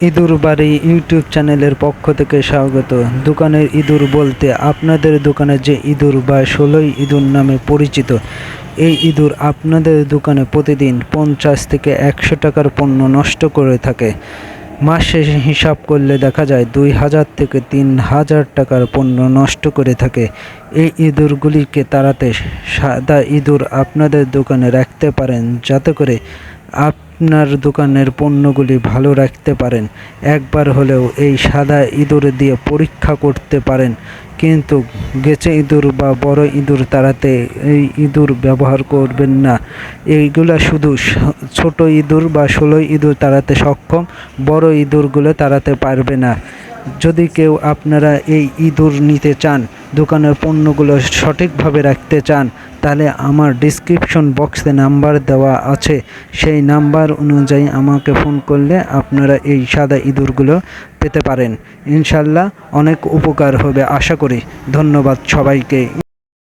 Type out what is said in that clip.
ইঁদুর বাড়ি ইউটিউব চ্যানেলের পক্ষ থেকে স্বাগত। দোকানের ইঁদুর বলতে আপনাদের দোকানে যে ইঁদুর বা ষোলোই ইঁদুর নামে পরিচিত, এই ইঁদুর আপনাদের দোকানে প্রতিদিন পঞ্চাশ থেকে একশো টাকার পণ্য নষ্ট করে থাকে। মাস শেষে হিসাব করলে দেখা যায় দুই হাজার থেকে তিন হাজার টাকার পণ্য নষ্ট করে থাকে। এই ইঁদুরগুলিকে তাড়াতে সাদা ইঁদুর আপনাদের দোকানে রাখতে পারেন, যাতে করে আপনার দোকানের পণ্যগুলি ভালো রাখতে পারেন। একবার হলেও এই সাদা ইঁদুর দিয়ে পরীক্ষা করতে পারেন। কিন্তু গেছে ইঁদুর বা বড় ইঁদুর তাড়াতে এই ইঁদুর ব্যবহার করবেন না। এইগুলা শুধু ছোট ইঁদুর বা ষোলো ইঁদুর তাড়াতে সক্ষম, বড় ইঁদুরগুলো তাড়াতে পারবে না। যদি কেউ আপনারা এই ইঁদুর নিতে চান, দোকানের পণ্যগুলো সঠিকভাবে রাখতে চান, তাহলে আমার ডিসক্রিপশন বক্সে নাম্বার দেওয়া আছে। সেই নাম্বার অনুযায়ী আমাকে ফোন করলে আপনারা এই সাদা ইঁদুরগুলো পেতে পারেন। ইনশাল্লাহ অনেক উপকার হবে আশা করি। ধন্যবাদ সবাইকে।